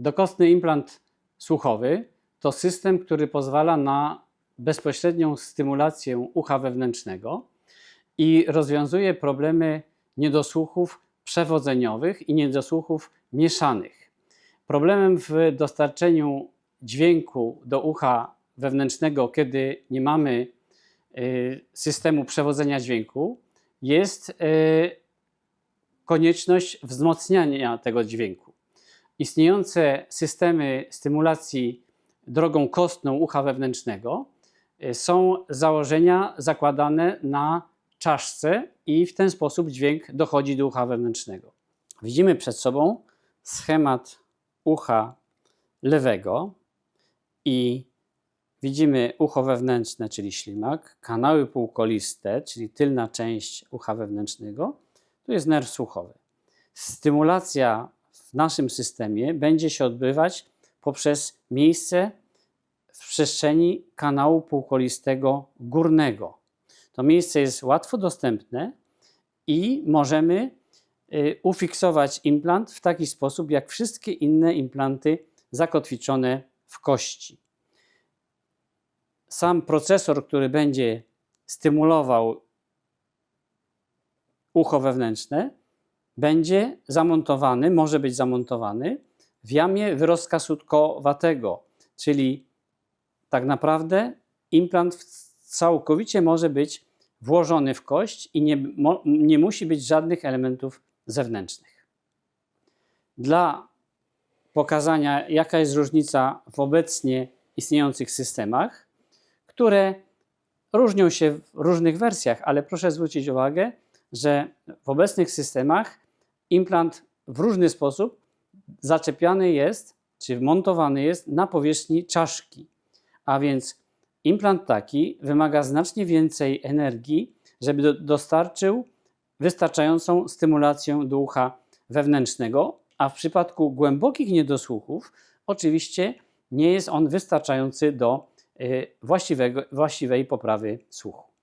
Dokosny implant słuchowy to system, który pozwala na bezpośrednią stymulację ucha wewnętrznego i rozwiązuje problemy niedosłuchów przewodzeniowych i niedosłuchów mieszanych. Problemem w dostarczeniu dźwięku do ucha wewnętrznego, kiedy nie mamy y, systemu przewodzenia dźwięku, jest y, konieczność wzmocniania tego dźwięku. Istniejące systemy stymulacji drogą kostną ucha wewnętrznego y, są założenia zakładane na czaszce i w ten sposób dźwięk dochodzi do ucha wewnętrznego. Widzimy przed sobą schemat ucha lewego i widzimy ucho wewnętrzne, czyli ślimak, kanały półkoliste, czyli tylna część ucha wewnętrznego. Tu jest nerw słuchowy. Stymulacja naszym systemie będzie się odbywać poprzez miejsce w przestrzeni kanału półkolistego górnego. To miejsce jest łatwo dostępne i możemy y, ufiksować implant w taki sposób, jak wszystkie inne implanty zakotwiczone w kości. Sam procesor, który będzie stymulował ucho wewnętrzne, będzie zamontowany, może być zamontowany w jamie wyrostka sutkowatego, czyli tak naprawdę implant całkowicie może być włożony w kość i nie, nie musi być żadnych elementów zewnętrznych. Dla pokazania, jaka jest różnica w obecnie istniejących systemach, które różnią się w różnych wersjach, ale proszę zwrócić uwagę, że w obecnych systemach implant w różny sposób zaczepiany jest, czy montowany jest na powierzchni czaszki. A więc implant taki wymaga znacznie więcej energii, żeby do, dostarczył wystarczającą stymulację do ucha wewnętrznego, a w przypadku głębokich niedosłuchów oczywiście nie jest on wystarczający do y, właściwego, właściwej poprawy słuchu.